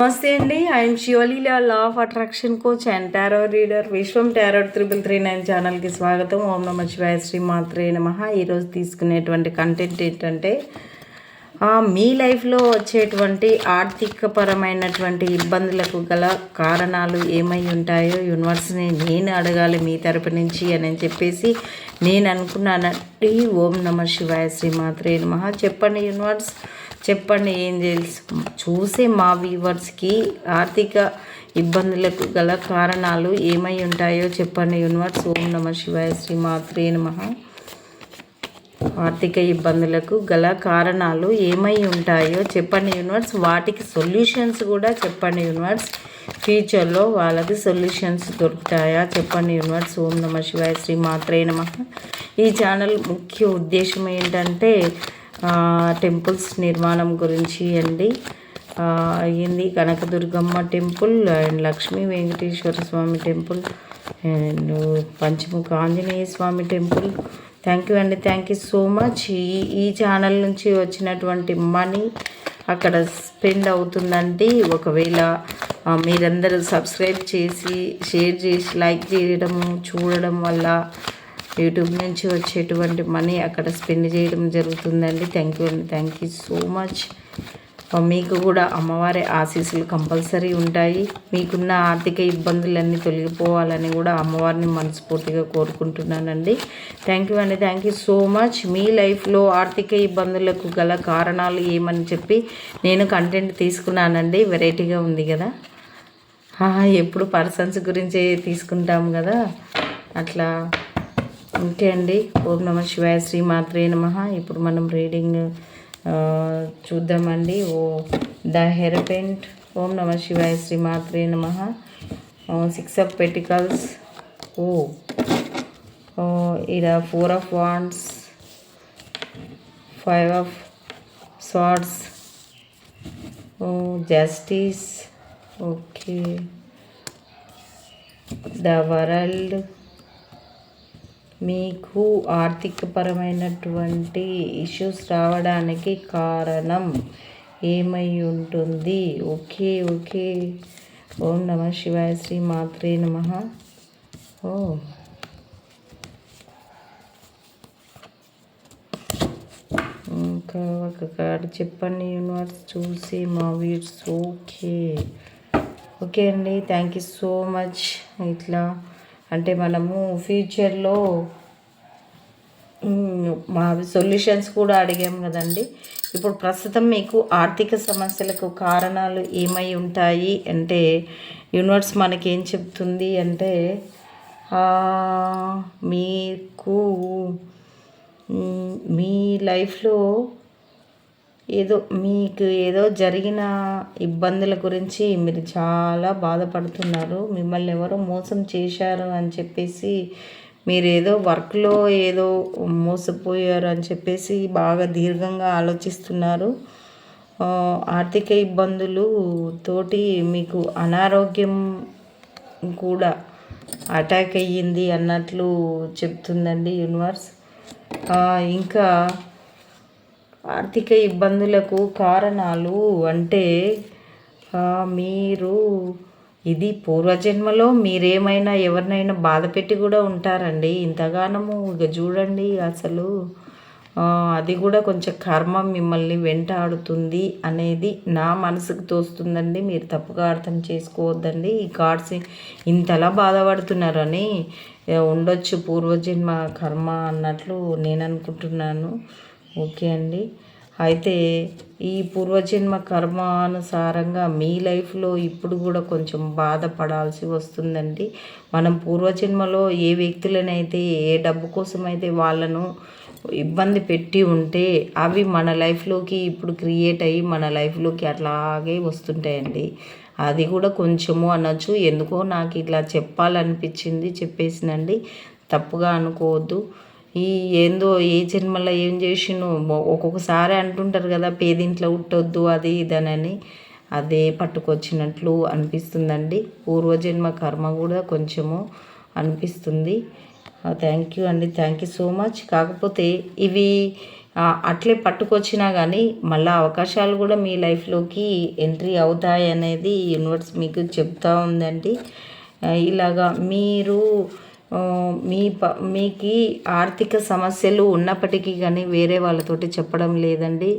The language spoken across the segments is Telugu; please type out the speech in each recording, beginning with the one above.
నమస్తే అండి. I'm Sivaleela law of attraction coach and tarot reader Vishwam tarot triple three nine ఛానల్కి స్వాగతం. ఓం నమ శివాయ శ్రీ మాత్రే నమ. ఈరోజు తీసుకునేటువంటి కంటెంట్ ఏంటంటే మీ లైఫ్లో వచ్చేటువంటి ఆర్థికపరమైనటువంటి ఇబ్బందులకు గల కారణాలు ఏమై ఉంటాయో యూనివర్స్ని నేను అడగాలి మీ తరపు నుంచి అని చెప్పేసి నేను అనుకున్నానండి. ఓం నమ శివాయ శ్రీ మాత్రే నమ. చెప్పండి యూనివర్స్ చెప్పండి ఏంజెల్స్. చూసే మా వ్యూవర్స్కి ఆర్థిక ఇబ్బందులకు గల కారణాలు ఏమై ఉంటాయో చెప్పండి యూనివర్స్. ఓం నమ శివాయ శ్రీ మాత్రే నమ. ఆర్థిక ఇబ్బందులకు గల కారణాలు ఏమై ఉంటాయో చెప్పండి యూనివర్స్. వాటికి సొల్యూషన్స్ కూడా చెప్పండి యూనివర్స్. ఫ్యూచర్లో వాళ్ళకి సొల్యూషన్స్ దొరుకుతాయా చెప్పండి యూనివర్స్. ఓం నమ శివాయ శ్రీ మాత్రే నమ. ఈ ఛానల్ ముఖ్య ఉద్దేశం ఏంటంటే టెంపుల్స్ నిర్మాణం గురించి అండి. అయ్యింది Kanakadurgamma temple and Lakshmi Venkateswara Swamy temple and Panchamukha Anjaneya Swamy temple. Thank you అండి. థ్యాంక్ యూ సో మచ్ ఈ ఈ ఛానల్ నుంచి వచ్చినటువంటి మనీ అక్కడ స్పెండ్ అవుతుందండి. ఒకవేళ మీరందరూ సబ్స్క్రైబ్ చేసి షేర్ చేసి లైక్ చేయడం చూడడం వల్ల యూట్యూబ్ నుంచి వచ్చేటువంటి మనీ అక్కడ స్పెండ్ చేయడం జరుగుతుందండి. థ్యాంక్ యూ అండి థ్యాంక్ యూ సో మచ్ మీకు కూడా అమ్మవారి ఆశీస్సులు కంపల్సరీ ఉంటాయి. మీకున్న ఆర్థిక ఇబ్బందులన్నీ తొలగిపోవాలని కూడా అమ్మవారిని మనస్ఫూర్తిగా కోరుకుంటున్నానండి. థ్యాంక్ యూ అండి. థ్యాంక్ యూ సో మచ్ మీ లైఫ్లో ఆర్థిక ఇబ్బందులకు గల కారణాలు ఏమని చెప్పి నేను కంటెంట్ తీసుకున్నానండి. వెరైటీగా ఉంది కదా. ఎప్పుడు పర్సన్స్ గురించి తీసుకుంటాం కదా. అట్లా ఓకే అండి. ఓం నమ శివాయ శ్రీ మాత్రే నమ. ఇప్పుడు మనం రీడింగ్ చూద్దామండి. ఓ ద హెరపెంట్ ఓం నమ శివాయ శ్రీ మాత్రే నమ. Six of pentacles. ఓ ఇలా four of wands five of swords. Justice. Okay. The world. మీకు ఆర్థికపరమైనటువంటి ఇష్యూస్ రావడానికి కారణం ఏమై ఉంటుంది? Okay okay. ఓం నమ శివాయ శ్రీ మాత్రే నమ. ఓ. ఇంకా ఒక కార్డు చెప్పండి యూనివర్స్ చూసి మా వీడ్స్ ఓకే. ఓకే అండి. Thank you so much. ఇట్లా అంటే మనము ఫ్యూచర్లో మా సొల్యూషన్స్ కూడా అడిగాం కదండి. ఇప్పుడు ప్రస్తుతం మీకు ఆర్థిక సమస్యలకు కారణాలు ఏమై ఉంటాయి? అంటే యూనివర్స్ మనకి ఏం చెప్తుంది అంటే మీకు మీ లైఫ్లో ఏదో మీకు ఏదో జరిగిన ఇబ్బందుల గురించి మీరు చాలా బాధపడుతున్నారు. మిమ్మల్ని ఎవరో మోసం చేశారు అని చెప్పేసి మీరు ఏదో వర్క్లో ఏదో మోసపోయారు అని చెప్పేసి బాగా దీర్ఘంగా ఆలోచిస్తున్నారు. ఆర్థిక ఇబ్బందులు తోటి మీకు అనారోగ్యం కూడా అటాక్ అయ్యింది అన్నట్లు చెప్తుందండి యూనివర్స్. ఇంకా ఆర్థిక ఇబ్బందులకు కారణాలు అంటే మీరు ఇది పూర్వజన్మలో మీరేమైనా ఎవరినైనా బాధ పెట్టి కూడా ఉంటారండి. ఇంతగానము ఇక చూడండి అసలు అది కూడా కొంచెం కర్మ మిమ్మల్ని వెంటాడుతుంది అనేది నా మనసుకు తోస్తుందండి. మీరు తప్పుగా అర్థం చేసుకోవద్దండి. ఈ కార్డ్స్ ఇంతలా బాధపడుతున్నారని ఉండొచ్చు పూర్వజన్మ కర్మ అన్నట్లు నేను అనుకుంటున్నాను. ఓకే అండి. అయితే ఈ పూర్వజన్మ కర్మానుసారంగా మీ లైఫ్లో ఇప్పుడు కూడా కొంచెం బాధపడాల్సి వస్తుందండి. మనం పూర్వజన్మలో ఏ వ్యక్తులనైతే ఏ డబ్బు కోసం అయితే వాళ్ళను ఇబ్బంది పెట్టి ఉంటే అవి మన లైఫ్లోకి ఇప్పుడు క్రియేట్ అయ్యి మన లైఫ్లోకి అట్లాగే వస్తుంటాయండి. అది కూడా కొంచెము అనొచ్చు. ఎందుకో నాకు ఇట్లా చెప్పాలనిపించింది చెప్పేసినండి. తప్పుగా అనుకోవద్దు. ఈ ఏందో ఏ జన్మలో ఏం చేసిను ఒక్కొక్కసారి అంటుంటారు కదా పేదింట్లో ఉట్టొద్దు అది ఇదనని అదే పట్టుకొచ్చినట్లు అనిపిస్తుందండి. పూర్వజన్మ కర్మ కూడా కొంచెము అనిపిస్తుంది. థ్యాంక్ యూ అండి. థ్యాంక్ యూ సో మచ్ కాకపోతే ఇవి అట్లే పట్టుకొచ్చినా కానీ మళ్ళీ అవకాశాలు కూడా మీ లైఫ్లోకి ఎంట్రీ అవుతాయి అనేది యూనివర్స్ మీకు చెప్తా ఉందండి. ఇలాగా మీరు మీ ప మీకు ఆర్థిక సమస్యలు ఉన్నప్పటికీ కానీ వేరే వాళ్ళతోటి చెప్పడం లేదండి.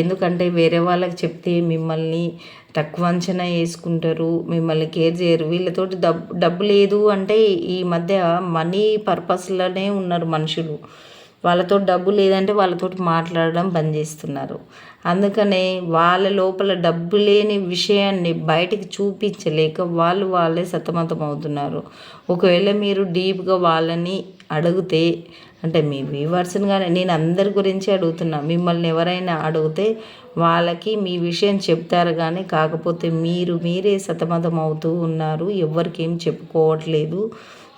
ఎందుకంటే వేరే వాళ్ళకి చెప్తే మిమ్మల్ని తక్కువ అంచనా వేసుకుంటారు మిమ్మల్ని కేర్ చేయరు. వీళ్ళతోటి డబ్బు డబ్బు లేదు అంటే ఈ మధ్య మనీ పర్పస్లోనే ఉన్నారు మనుషులు. వాళ్ళతో డబ్బు లేదంటే వాళ్ళతో మాట్లాడడం బంద్ చేస్తున్నారు. అందుకనే వాళ్ళ లోపల డబ్బు లేని విషయాన్ని బయటికి చూపించలేక వాళ్ళు వాళ్ళే సతమతం అవుతున్నారు. ఒకవేళ మీరు డీప్గా వాళ్ళని అడిగితే అంటే మీ వ్యూవర్స్ని కానీ నేను అందరి గురించి అడుగుతున్నా మిమ్మల్ని ఎవరైనా అడిగితే వాళ్ళకి మీ విషయం చెప్తారు కానీ కాకపోతే మీరు మీరే సతమతం అవుతూ ఉన్నారు. ఎవరికేం ఏం చెప్పుకోవట్లేదు.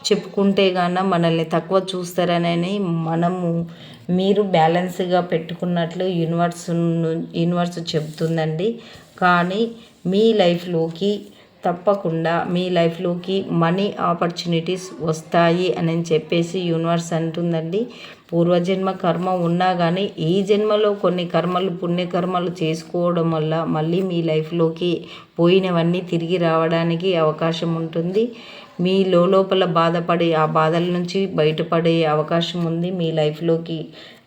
చెప్పుకుంటే గాన మనల్ని తక్కువ చూస్తారనని మనము మీరు బ్యాలెన్స్గా పెట్టుకున్నట్లు యూనివర్స్ ను- యూనివర్స్ చెప్తుందండి కానీ మీ లైఫ్లోకి తప్పకుండా మీ లైఫ్లోకి మనీ ఆపర్చునిటీస్ వస్తాయి అని చెప్పేసి యూనివర్స్ అంటుందండి. పూర్వజన్మ కర్మ ఉన్నా కానీ ఈ జన్మలో కొన్ని కర్మలు పుణ్యకర్మలు చేసుకోవడం వల్ల మళ్ళీ మీ లైఫ్లోకి పోయినవన్నీ తిరిగి రావడానికి అవకాశం ఉంటుంది. మీ లోపల బాధపడి ఆ బాధల నుంచి బయటపడే అవకాశం ఉంది మీ లైఫ్లోకి.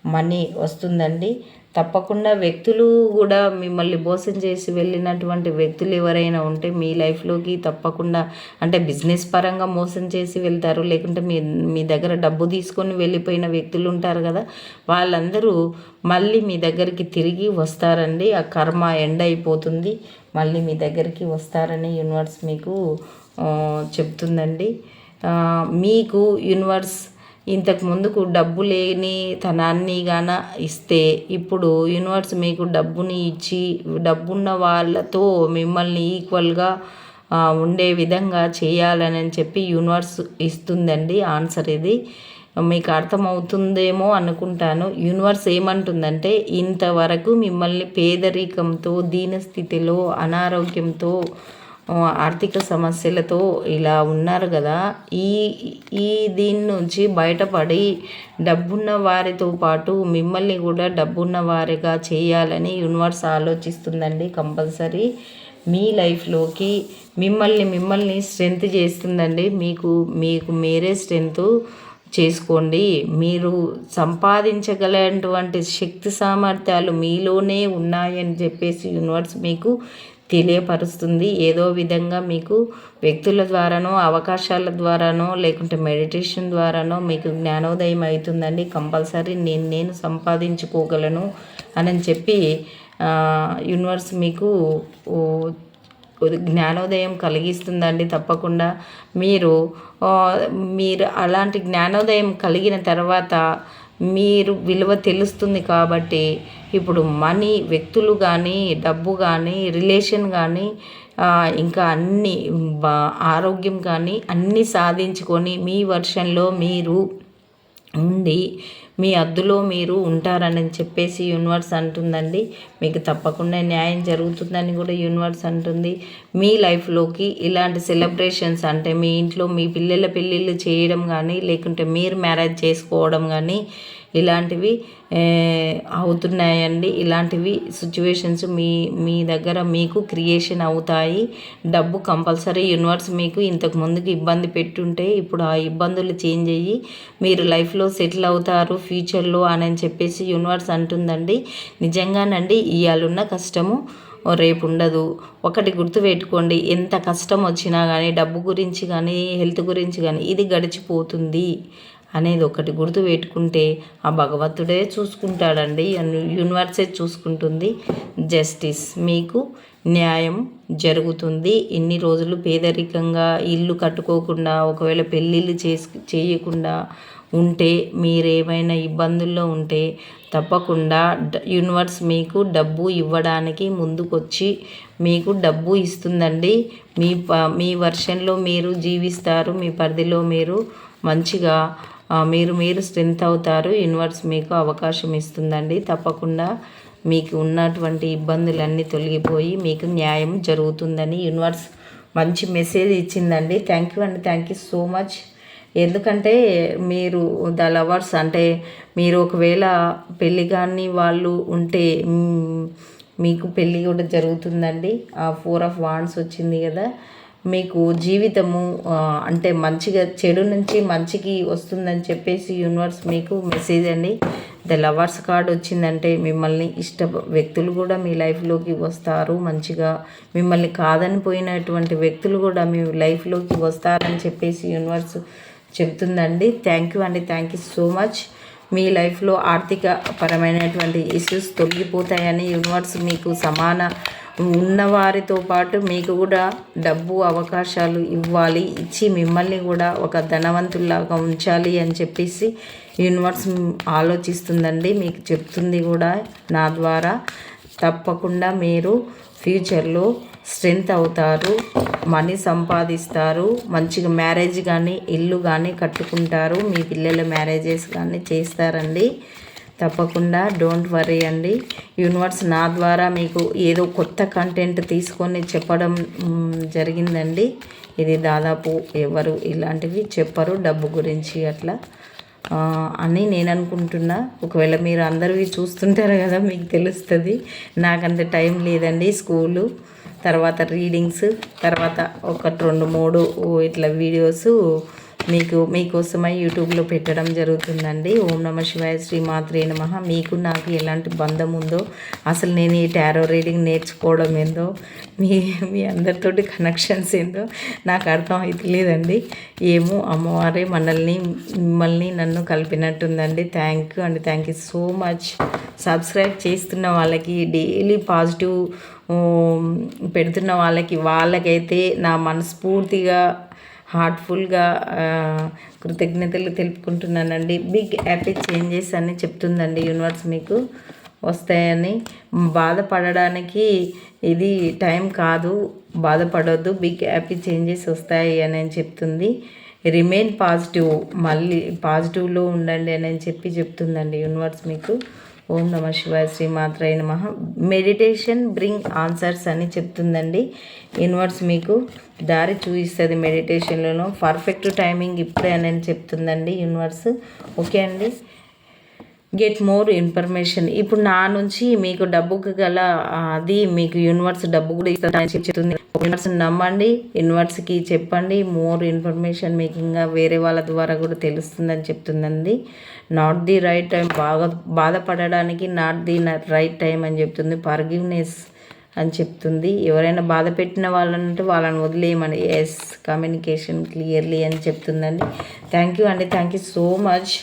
మనీ వస్తుందండి. తప్పకుండా వ్యక్తులు కూడా మిమ్మల్ని మోసం చేసి వెళ్ళినటువంటి వ్యక్తులు ఎవరైనా ఉంటే మీ లైఫ్లోకి తప్పకుండా అంటే బిజినెస్ పరంగా మోసం చేసి వెళ్తారు. లేకుంటే మీ మీ దగ్గర డబ్బు తీసుకొని వెళ్ళిపోయిన వ్యక్తులు ఉంటారు కదా. వాళ్ళందరూ మళ్ళీ మీ దగ్గరికి తిరిగి వస్తారండి. ఆ కర్మ ఎండ్ అయిపోతుంది. మళ్ళీ మీ దగ్గరికి వస్తారని యూనివర్స్ మీకు చెప్తుందండి. మీకు యూనివర్స్ ఇంతకు ముందుకు డబ్బు లేని ధనాన్ని గాన ఇస్తే ఇప్పుడు యూనివర్స్ మీకు డబ్బుని ఇచ్చి డబ్బున్న వాళ్ళతో మిమ్మల్ని ఈక్వల్గా ఉండే విధంగా చేయాలని చెప్పి యూనివర్స్ ఇస్తుందండి ఆన్సర్ ఇది. మీకు అర్థమవుతుందేమో అనుకుంటాను. యూనివర్స్ ఏమంటుందంటే ఇంతవరకు మిమ్మల్ని పేదరికంతో దీనస్థితిలో అనారోగ్యంతో ఆర్థిక సమస్యలతో ఇలా ఉన్నారు కదా ఈ ఈ దీని నుంచి బయటపడి డబ్బున్న వారితో పాటు మిమ్మల్ని కూడా డబ్బున్న వారిగా చేయాలని యూనివర్స్ ఆలోచిస్తుందండి కంపల్సరీ. మీ లైఫ్లోకి మిమ్మల్ని మిమ్మల్ని స్ట్రెంత్ చేస్తుందండి. మీకు మీకు మీరే స్ట్రెంత్ చేసుకోండి. మీరు సంపాదించగలటువంటి శక్తి సామర్థ్యాలు మీలోనే ఉన్నాయని చెప్పేసి యూనివర్స్ మీకు తెలియపరుస్తుంది. ఏదో విధంగా మీకు వ్యక్తుల ద్వారానో అవకాశాల ద్వారానో లేకుంటే మెడిటేషన్ ద్వారానో మీకు జ్ఞానోదయం అవుతుందండి. కంపల్సరీ నేను నేను సంపాదించుకోగలను అని చెప్పి యూనివర్స్ మీకు జ్ఞానోదయం కలిగిస్తుందండి. తప్పకుండా మీరు మీరు అలాంటి జ్ఞానోదయం కలిగిన తర్వాత మీరు విలువ తెలుస్తుంది కాబట్టి ఇప్పుడు మనీ వ్యక్తులు కానీ డబ్బు కానీ రిలేషన్ కానీ ఇంకా అన్ని బా- ఆరోగ్యం కానీ అన్నీ సాధించుకొని మీ వర్షన్లో మీరు ఉండి మీ అద్దులో మీరు ఉంటారని చెప్పేసి యూనివర్స్ అంటుందండి. మీకు తప్పకుండా న్యాయం జరుగుతుందని కూడా యూనివర్స్ అంటుంది. మీ లైఫ్లోకి ఇలాంటి సెలబ్రేషన్స్ అంటే మీ ఇంట్లో మీ పిల్లల పెళ్ళిళ్ళు చేయడం కానీ లేకుంటే మీరు మ్యారేజ్ చేసుకోవడం కానీ ఇలాంటివి అవుతున్నాయండి. ఇలాంటివి సిచ్యువేషన్స్ మీ మీ దగ్గర మీకు క్రియేషన్ అవుతాయి. డబ్బు కంపల్సరీ యూనివర్స్ మీకు ఇంతకు ముందుకు ఇబ్బంది పెట్టుంటే ఇప్పుడు ఆ ఇబ్బందులు చేంజ్ అయ్యి మీరు లైఫ్లో సెటిల్ అవుతారు ఫ్యూచర్లో అని చెప్పేసి యూనివర్స్ అంటుందండి. నిజంగానండి ఇవాళున్న కష్టము రేపు ఉండదు. ఒకటి గుర్తుపెట్టుకోండి ఎంత కష్టం వచ్చినా కానీ డబ్బు గురించి కానీ హెల్త్ గురించి కానీ ఇది గడిచిపోతుంది. అనేది ఒకటి గుర్తు పెట్టుకుంటే ఆ భగవంతుడే చూసుకుంటాడండి. యూనివర్సే చూసుకుంటుంది. జస్టిస్ మీకు న్యాయం జరుగుతుంది. ఇన్ని రోజులు పేదరికంగా ఇల్లు కట్టుకోకుండా ఒకవేళ పెళ్ళిళ్ళు చేసు చేయకుండా ఉంటే మీరేమైనా ఇబ్బందుల్లో ఉంటే తప్పకుండా యూనివర్స్ మీకు డబ్బు ఇవ్వడానికి ముందుకొచ్చి మీకు డబ్బు ఇస్తుందండి. మీ ప మీ వర్షన్లో మీరు జీవిస్తారు మీ పరిధిలో మీరు మంచిగా మీరు మీరు స్ట్రెంత్ అవుతారు యూనివర్స్ మీకు అవకాశం ఇస్తుందండి. తప్పకుండా మీకు ఉన్నటువంటి ఇబ్బందులన్నీ తొలగిపోయి మీకు న్యాయం జరుగుతుందని యూనివర్స్ మంచి మెసేజ్ ఇచ్చిందండి. థ్యాంక్ యూ అండి థ్యాంక్ యూ సో మచ్ ఎందుకంటే మీరు ద లవర్స్ అంటే మీరు ఒకవేళ పెళ్ళి కానీ వాళ్ళు ఉంటే మీకు పెళ్ళి కూడా జరుగుతుందండి. ఆ ఫోర్ ఆఫ్ వాండ్స్ వచ్చింది కదా. మీకు జీవితము అంటే మంచిగా చెడు నుంచి మంచికి వస్తుందని చెప్పేసి యూనివర్స్ మీకు మెసేజ్ అండి. ద లవర్స్ కార్డ్ వచ్చిందంటే మిమ్మల్ని ఇష్ట వ్యక్తులు కూడా మీ లైఫ్లోకి వస్తారు మంచిగా. మిమ్మల్ని కాదని పోయినటువంటి వ్యక్తులు కూడా మీ లైఫ్లోకి వస్తారని చెప్పేసి యూనివర్స్ చెప్తుందండి. థ్యాంక్ యూ అండి. థ్యాంక్ యూ సో మచ్ మీ లైఫ్లో ఆర్థిక పరమైనటువంటి ఇష్యూస్ తొలగిపోతాయని యూనివర్స్ మీకు సమాన ఉన్నవారితో పాటు మీకు కూడా డబ్బు అవకాశాలు ఇవ్వాలి. ఇచ్చి మిమ్మల్ని కూడా ఒక ధనవంతుల్లాగా ఉంచాలి అని చెప్పేసి యూనివర్స్ ఆలోచిస్తుందండి. మీకు చెప్తుంది కూడా నా ద్వారా. తప్పకుండా మీరు ఫ్యూచర్లో స్ట్రెంత్ అవుతారు మనీ సంపాదిస్తారు మంచిగా మ్యారేజ్ కానీ ఇల్లు కానీ కట్టుకుంటారు. మీ పిల్లల మ్యారేజెస్ కానీ చేస్తారండి. తప్పకుండా డోంట్ వరీ అండి. యూనివర్స్ నా ద్వారా మీకు ఏదో కొత్త కంటెంట్ తీసుకొని చెప్పడం జరిగిందండి. ఇది దాదాపు ఎవరు ఇలాంటివి చెప్పరు డబ్బు గురించి అట్లా. అని నేను అనుకుంటున్నా ఒకవేళ మీరు అందరివి చూస్తుంటారు కదా మీకు తెలుస్తుంది. నాకంత టైం లేదండి స్కూలు. తర్వాత రీడింగ్స్ తర్వాత ఒకటి రెండు మూడు ఇట్లా వీడియోసు మీకు మీకోసమై యూట్యూబ్లో పెట్టడం జరుగుతుందండి. ఓం నమ శివాయ శ్రీ మాత్రే నమ. మీకు నాకు ఎలాంటి బంధం ఉందో అసలు నేను ఈ టారో రీడింగ్ నేర్చుకోవడం ఏందో మీ మీ అందరితోటి కనెక్షన్స్ ఏందో నాకు అర్థం అవుతలేదండి ఏమో అమ్మవారే మనల్ని మిమ్మల్ని నన్ను కలిపినట్టుందండి. థ్యాంక్ యూ అండి. Thank you so much. Subscribe చేస్తున్న వాళ్ళకి డైలీ పాజిటివ్ పెడుతున్న వాళ్ళకి వాళ్ళకైతే నా మనస్ఫూర్తిగా హార్ట్ఫుల్గా కృతజ్ఞతలు తెలుపుకుంటున్నానండి. బిగ్ హ్యాపీ చేంజెస్ అని చెప్తుందండి యూనివర్స్ మీకు. వస్తాయని. బాధపడడానికి ఇది టైం కాదు. బాధపడొద్దు. బిగ్ హ్యాపీ చేంజెస్ వస్తాయి అని చెప్తుంది. Remain positive. మళ్ళీ పాజిటివ్లో ఉండండి అని చెప్పి చెప్తుందండి యూనివర్స్ మీకు. ఓం నమ శివాయ శ్రీమాత్రయ నమ. మెడిటేషన్ బ్రింగ్ ఆన్సర్స్ అని చెప్తుందండి. యూనివర్స్ మీకు దారి చూపిస్తుంది మెడిటేషన్లోనూ పర్ఫెక్ట్ టైమింగ్ ఇప్పుడే అని చెప్తుందండి యూనివర్స్ ఓకే అండి? గెట్ మోర్ ఇన్ఫర్మేషన్ ఇప్పుడు నా నుంచి మీకు డబ్బుకు గల అది మీకు యూనివర్స్ డబ్బు కూడా ఇస్తుందని చెప్తుంది. యూనివర్స్ నమ్మండి. యూనివర్స్కి చెప్పండి. మోర్ ఇన్ఫర్మేషన్ మీకు ఇంకా వేరే వాళ్ళ ద్వారా కూడా తెలుస్తుందని చెప్తుందండి. నాట్ ది రైట్ టైం బాగా బాధపడడానికి నాట్ ది రైట్ టైం అని చెప్తుంది. పర్గివ్నెస్ అని చెప్తుంది. ఎవరైనా బాధ పెట్టిన వాళ్ళంటే వాళ్ళని వదిలేయమని. ఎస్ కమ్యూనికేషన్ క్లియర్లీ అని చెప్తుందండి. థ్యాంక్ యూ అండి. థ్యాంక్ యూ సో మచ్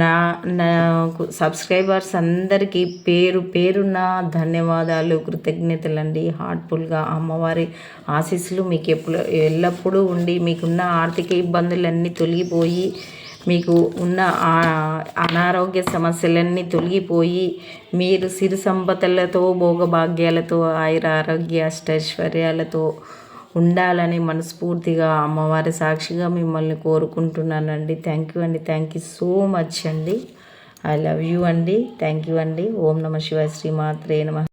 నా నాకు సబ్స్క్రైబర్స్ అందరికీ పేరు పేరున ధన్యవాదాలు కృతజ్ఞతలండి. హార్ట్ఫుల్గా అమ్మవారి ఆశీస్సులు మీకు ఎప్పుడు ఎల్లప్పుడూ ఉండి మీకున్న ఆర్థిక ఇబ్బందులన్నీ తొలగిపోయి మీకు ఉన్న ఆ- అనారోగ్య సమస్యలన్నీ తొలగిపోయి మీరు సిరి సంపదలతో భోగభాగ్యాలతో ఆయుర ఆరోగ్య అష్టైశ్వర్యాలతో ఉండాలని మనస్ఫూర్తిగా అమ్మవారి సాక్షిగా మిమ్మల్ని కోరుకుంటున్నానండి. థ్యాంక్ యూ అండి. థ్యాంక్ యూ సో మచ్ అండి. ఐ లవ్ యూ అండి. థ్యాంక్ యూ అండి. ఓం నమ శివాయ శ్రీమాత్రే నమ.